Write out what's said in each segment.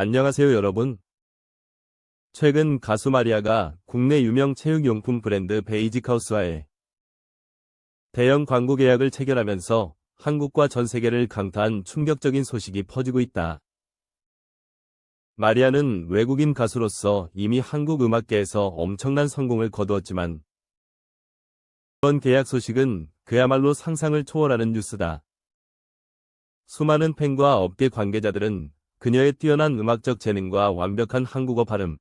안녕하세요 여러분. 최근 가수 마리아가 국내 유명 체육용품 브랜드 베이직하우스와의 대형 광고 계약을 체결하면서 한국과 전 세계를 강타한 충격적인 소식이 퍼지고 있다. 마리아는 외국인 가수로서 이미 한국 음악계에서 엄청난 성공을 거두었지만 이번 계약 소식은 그야말로 상상을 초월하는 뉴스다. 수많은 팬과 업계 관계자들은 그녀의 뛰어난 음악적 재능과 완벽한 한국어 발음,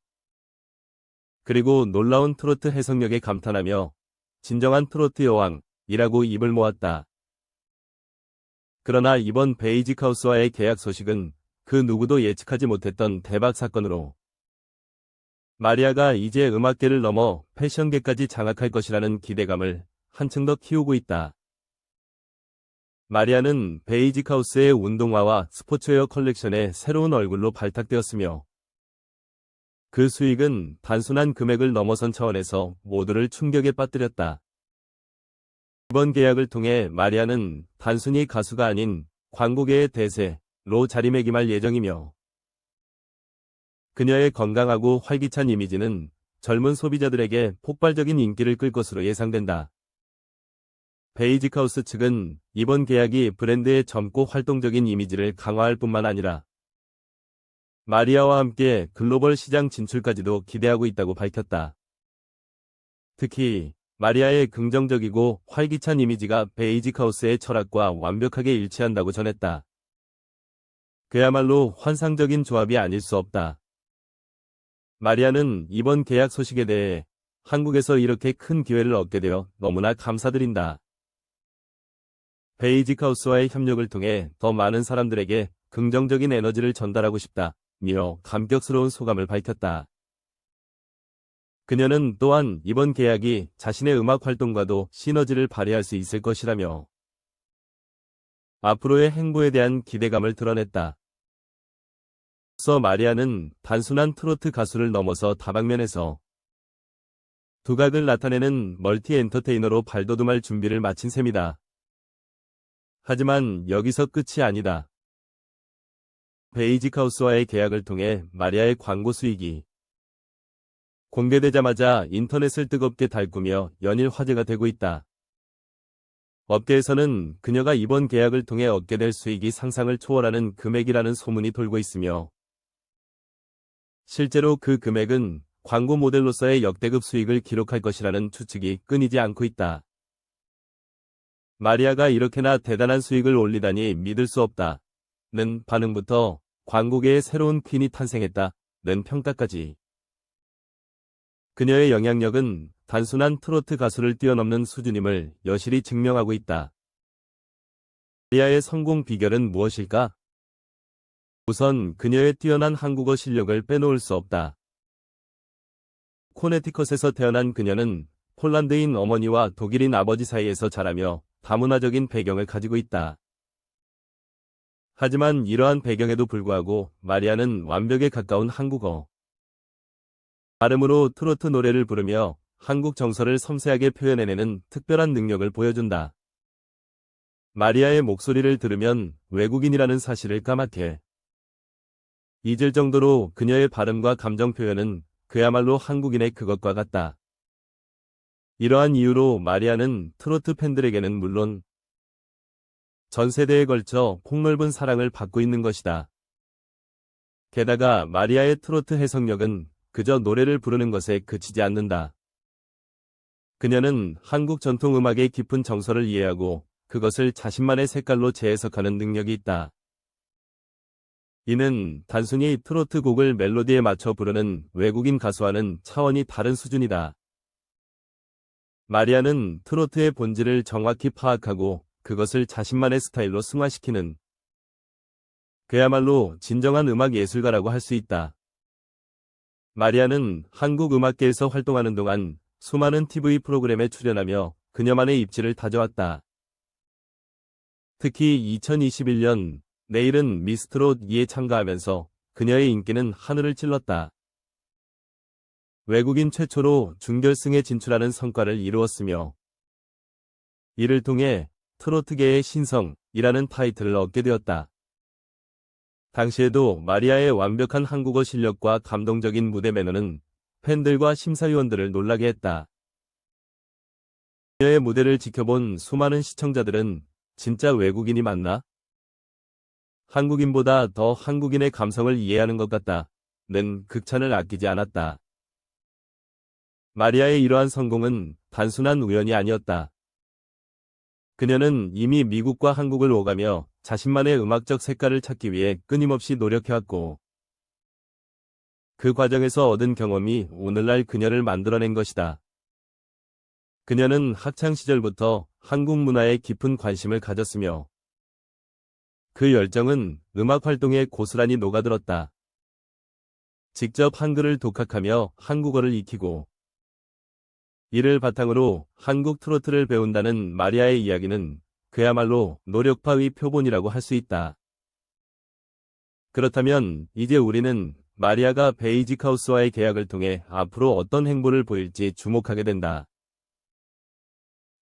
그리고 놀라운 트로트 해석력에 감탄하며 진정한 트로트 여왕이라고 입을 모았다. 그러나 이번 베이직 하우스와의 계약 소식은 그 누구도 예측하지 못했던 대박 사건으로 마리아가 이제 음악계를 넘어 패션계까지 장악할 것이라는 기대감을 한층 더 키우고 있다. 마리아는 베이직하우스의 운동화와 스포츠웨어 컬렉션의 새로운 얼굴로 발탁되었으며 그 수익은 단순한 금액을 넘어선 차원에서 모두를 충격에 빠뜨렸다. 이번 계약을 통해 마리아는 단순히 가수가 아닌 광고계의 대세로 자리매김할 예정이며 그녀의 건강하고 활기찬 이미지는 젊은 소비자들에게 폭발적인 인기를 끌 것으로 예상된다. 베이직하우스 측은 이번 계약이 브랜드의 젊고 활동적인 이미지를 강화할 뿐만 아니라 마리아와 함께 글로벌 시장 진출까지도 기대하고 있다고 밝혔다. 특히 마리아의 긍정적이고 활기찬 이미지가 베이직하우스의 철학과 완벽하게 일치한다고 전했다. 그야말로 환상적인 조합이 아닐 수 없다. 마리아는 이번 계약 소식에 대해 한국에서 이렇게 큰 기회를 얻게 되어 너무나 감사드린다. 베이직하우스와의 협력을 통해 더 많은 사람들에게 긍정적인 에너지를 전달하고 싶다. 며 감격스러운 소감을 밝혔다. 그녀는 또한 이번 계약이 자신의 음악 활동과도 시너지를 발휘할 수 있을 것이라며 앞으로의 행보에 대한 기대감을 드러냈다. 서 마리아는 단순한 트로트 가수를 넘어서 다방면에서 두각을 나타내는 멀티 엔터테이너로 발돋움할 준비를 마친 셈이다. 하지만 여기서 끝이 아니다. 베이직하우스와의 계약을 통해 마리아의 광고 수익이 공개되자마자 인터넷을 뜨겁게 달구며 연일 화제가 되고 있다. 업계에서는 그녀가 이번 계약을 통해 얻게 될 수익이 상상을 초월하는 금액이라는 소문이 돌고 있으며 실제로 그 금액은 광고 모델로서의 역대급 수익을 기록할 것이라는 추측이 끊이지 않고 있다. 마리아가 이렇게나 대단한 수익을 올리다니 믿을 수 없다. 는 반응부터 광고계의 새로운 퀸이 탄생했다. 는 평가까지. 그녀의 영향력은 단순한 트로트 가수를 뛰어넘는 수준임을 여실히 증명하고 있다. 마리아의 성공 비결은 무엇일까? 우선 그녀의 뛰어난 한국어 실력을 빼놓을 수 없다. 코네티컷에서 태어난 그녀는 폴란드인 어머니와 독일인 아버지 사이에서 자라며 다문화적인 배경을 가지고 있다. 하지만 이러한 배경에도 불구하고 마리아는 완벽에 가까운 한국어. 발음으로 트로트 노래를 부르며 한국 정서를 섬세하게 표현해내는 특별한 능력을 보여준다. 마리아의 목소리를 들으면 외국인이라는 사실을 까맣게 잊을 정도로 그녀의 발음과 감정 표현은 그야말로 한국인의 그것과 같다. 이러한 이유로 마리아는 트로트 팬들에게는 물론 전 세대에 걸쳐 폭넓은 사랑을 받고 있는 것이다. 게다가 마리아의 트로트 해석력은 그저 노래를 부르는 것에 그치지 않는다. 그녀는 한국 전통음악의 깊은 정서를 이해하고 그것을 자신만의 색깔로 재해석하는 능력이 있다. 이는 단순히 트로트 곡을 멜로디에 맞춰 부르는 외국인 가수와는 차원이 다른 수준이다. 마리아는 트로트의 본질을 정확히 파악하고 그것을 자신만의 스타일로 승화시키는 그야말로 진정한 음악 예술가라고 할 수 있다. 마리아는 한국 음악계에서 활동하는 동안 수많은 TV 프로그램에 출연하며 그녀만의 입지를 다져왔다. 특히 2021년 내일은 미스트롯 2에 참가하면서 그녀의 인기는 하늘을 찔렀다. 외국인 최초로 준결승에 진출하는 성과를 이루었으며 이를 통해 트로트계의 신성이라는 타이틀을 얻게 되었다. 당시에도 마리아의 완벽한 한국어 실력과 감동적인 무대 매너는 팬들과 심사위원들을 놀라게 했다. 그녀의 무대를 지켜본 수많은 시청자들은 진짜 외국인이 맞나? 한국인보다 더 한국인의 감성을 이해하는 것 같다. 는 극찬을 아끼지 않았다. 마리아의 이러한 성공은 단순한 우연이 아니었다. 그녀는 이미 미국과 한국을 오가며 자신만의 음악적 색깔을 찾기 위해 끊임없이 노력해왔고, 그 과정에서 얻은 경험이 오늘날 그녀를 만들어낸 것이다. 그녀는 학창 시절부터 한국 문화에 깊은 관심을 가졌으며, 그 열정은 음악 활동에 고스란히 녹아들었다. 직접 한글을 독학하며 한국어를 익히고 이를 바탕으로 한국 트로트를 배운다는 마리아의 이야기는 그야말로 노력파의 표본이라고 할 수 있다. 그렇다면 이제 우리는 마리아가 베이직하우스와의 계약을 통해 앞으로 어떤 행보를 보일지 주목하게 된다.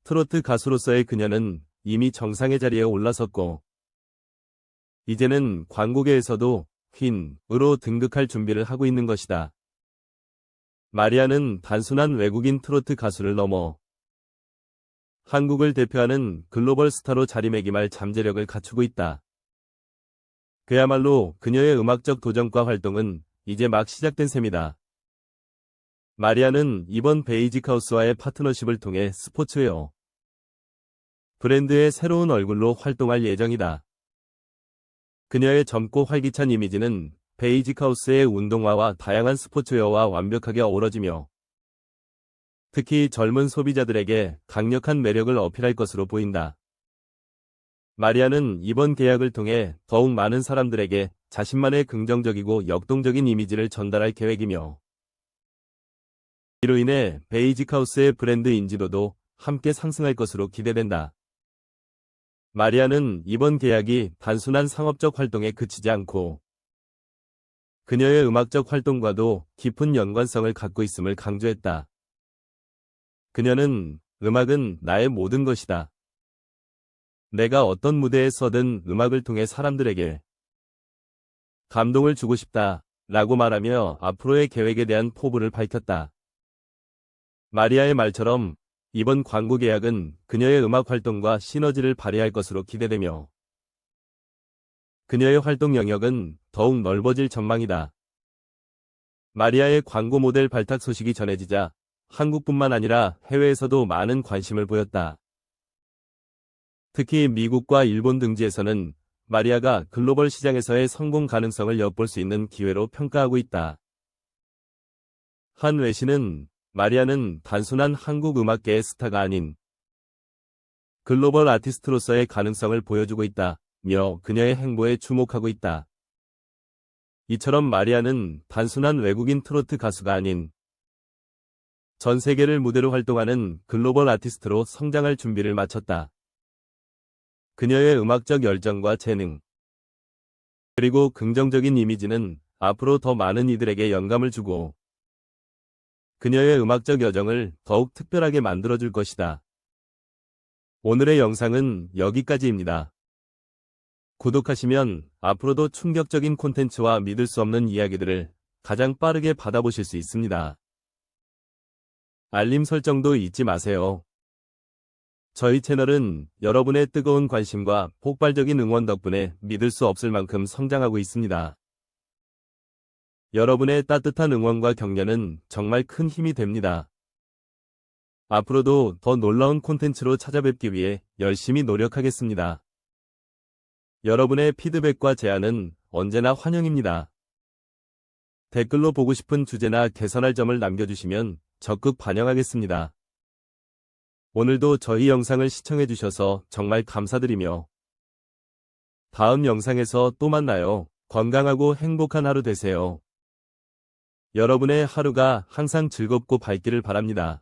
트로트 가수로서의 그녀는 이미 정상의 자리에 올라섰고 이제는 광고계에서도 퀸으로 등극할 준비를 하고 있는 것이다. 마리아는 단순한 외국인 트로트 가수를 넘어 한국을 대표하는 글로벌 스타로 자리매김할 잠재력을 갖추고 있다. 그야말로 그녀의 음악적 도전과 활동은 이제 막 시작된 셈이다. 마리아는 이번 베이직하우스와의 파트너십을 통해 스포츠웨어 브랜드의 새로운 얼굴로 활동할 예정이다. 그녀의 젊고 활기찬 이미지는 베이직하우스의 운동화와 다양한 스포츠웨어와 완벽하게 어우러지며 특히 젊은 소비자들에게 강력한 매력을 어필할 것으로 보인다. 마리아는 이번 계약을 통해 더욱 많은 사람들에게 자신만의 긍정적이고 역동적인 이미지를 전달할 계획이며 이로 인해 베이직하우스의 브랜드 인지도도 함께 상승할 것으로 기대된다. 마리아는 이번 계약이 단순한 상업적 활동에 그치지 않고 그녀의 음악적 활동과도 깊은 연관성을 갖고 있음을 강조했다. 그녀는 음악은 나의 모든 것이다. 내가 어떤 무대에 서든 음악을 통해 사람들에게 감동을 주고 싶다. 라고 말하며 앞으로의 계획에 대한 포부를 밝혔다. 마리아의 말처럼 이번 광고 계약은 그녀의 음악 활동과 시너지를 발휘할 것으로 기대되며 그녀의 활동 영역은 더욱 넓어질 전망이다. 마리아의 광고 모델 발탁 소식이 전해지자 한국뿐만 아니라 해외에서도 많은 관심을 보였다. 특히 미국과 일본 등지에서는 마리아가 글로벌 시장에서의 성공 가능성을 엿볼 수 있는 기회로 평가하고 있다. 한 외신은 마리아는 단순한 한국 음악계의 스타가 아닌 글로벌 아티스트로서의 가능성을 보여주고 있다 며 그녀의 행보에 주목하고 있다. 이처럼 마리아는 단순한 외국인 트로트 가수가 아닌 전 세계를 무대로 활동하는 글로벌 아티스트로 성장할 준비를 마쳤다. 그녀의 음악적 열정과 재능, 그리고 긍정적인 이미지는 앞으로 더 많은 이들에게 영감을 주고 그녀의 음악적 여정을 더욱 특별하게 만들어줄 것이다. 오늘의 영상은 여기까지입니다. 구독하시면 앞으로도 충격적인 콘텐츠와 믿을 수 없는 이야기들을 가장 빠르게 받아보실 수 있습니다. 알림 설정도 잊지 마세요. 저희 채널은 여러분의 뜨거운 관심과 폭발적인 응원 덕분에 믿을 수 없을 만큼 성장하고 있습니다. 여러분의 따뜻한 응원과 격려는 정말 큰 힘이 됩니다. 앞으로도 더 놀라운 콘텐츠로 찾아뵙기 위해 열심히 노력하겠습니다. 여러분의 피드백과 제안은 언제나 환영입니다. 댓글로 보고 싶은 주제나 개선할 점을 남겨주시면 적극 반영하겠습니다. 오늘도 저희 영상을 시청해주셔서 정말 감사드리며 다음 영상에서 또 만나요. 건강하고 행복한 하루 되세요. 여러분의 하루가 항상 즐겁고 밝기를 바랍니다.